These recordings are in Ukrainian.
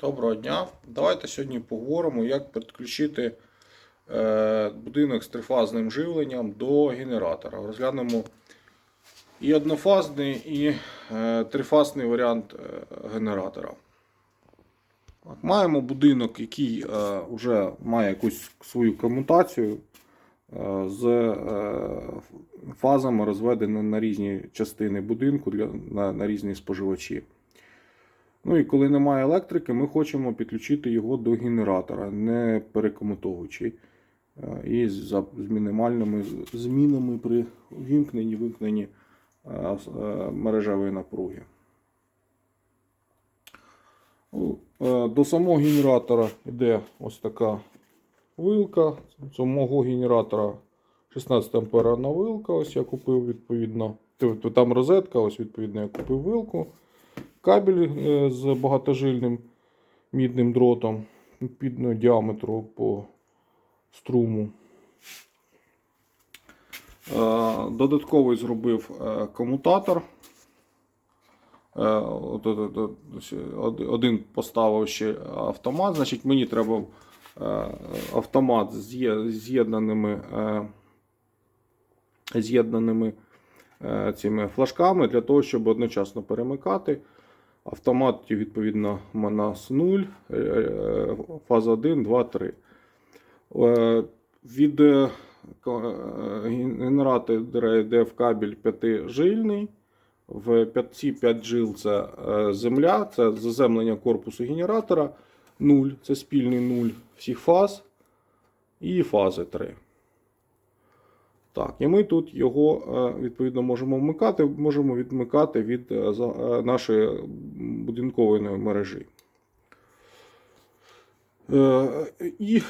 Доброго дня. Давайте сьогодні поговоримо, як підключити е, будинок з трифазним живленням до генератора. Розглянемо і однофазний, і е, трифазний варіант е, генератора. Маємо будинок, який вже має якусь свою комутацію з фазами розведені на різні частини будинку на різні споживачі. Ну і коли немає електрики, ми хочемо підключити його до генератора, не перекомутовуючи. Е, І з мінімальними змінами при вімкненні вимкненні е, е, мережевої напруги. До самого генератора йде ось така вилка. Це мого генератора 16 амперна вилка. Ось я купив відповідно. Там розетка, ось відповідно я купив вилку кабель е, з багатожильним мідним дротом відповідного діаметру по струму. Е, Додатковий зробив е, комутатор. Один поставив ще автомат. Значить, мені треба автомат з з'єднаними з'єднаними цими флажками для того, щоб одночасно перемикати. Автомат, відповідно, МАНАС 0, е, е, фаза 1, 2, 3. Е, Від е, генератора йде в кабель 5-жильний. В 5, ці 5 жил це земля, це заземлення корпусу генератора. 0 це спільний 0 всіх фаз. І фази 3. Так, і ми тут його е, відповідно можемо вмикати, можемо відмикати від е, е, нашої будинкової мережі. І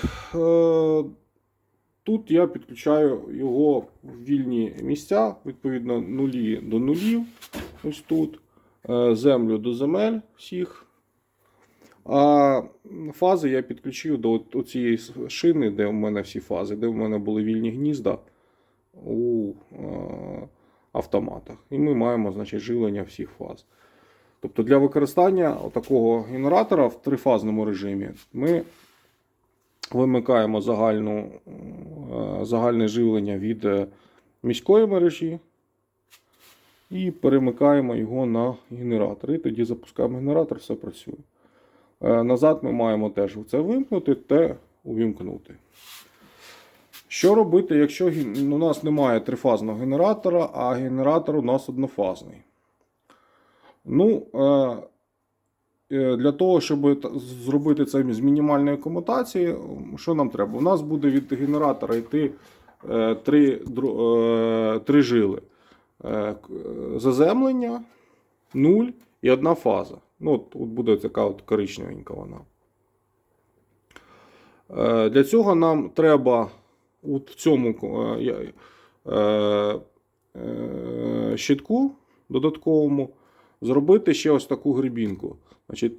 тут я підключаю його в вільні місця, відповідно, нулі до нулів. Ось тут. Землю до земель всіх. А фази я підключив до цієї шини, де в мене всі фази, де в мене були вільні гнізда у е, автоматах. І ми маємо значить, живлення всіх фаз. Тобто для використання такого генератора в трифазному режимі ми вимикаємо загальну, е, загальне живлення від е, міської мережі і перемикаємо його на генератор. І тоді запускаємо генератор, все працює. Назад ми маємо теж це вимкнути та увімкнути. Що робити, якщо у нас немає трифазного генератора, а генератор у нас однофазний? Ну, е, е, для того, щоб зробити це з мінімальної комутації, що нам треба? У нас буде від генератора йти е, три, три жили. Заземлення, нуль і одна фаза. Ну, от, от буде така от коричневенька вона. Для цього нам треба от в цьому е, е, е, щитку додатковому зробити ще ось таку грибінку. Значить,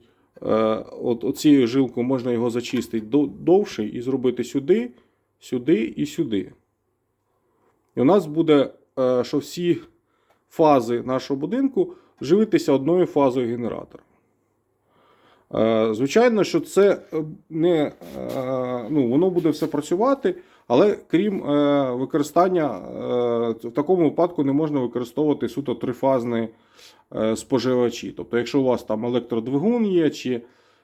от, оцією жилкою можна його зачистити до- довше і зробити сюди, сюди і сюди. І у нас буде, що всі фази нашого будинку живитися одною фазою генератора. Звичайно, що це не ну, воно буде все працювати, але крім е, використання, е, в такому випадку не можна використовувати суто трифазні е, споживачі. Тобто, якщо у вас там електродвигун є, чи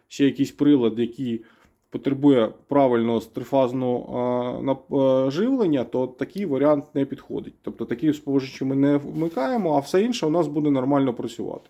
ще якийсь прилад, який потребує правильного трифазного живлення, то такий варіант не підходить. Тобто такі споживачі ми не вмикаємо, а все інше у нас буде нормально працювати.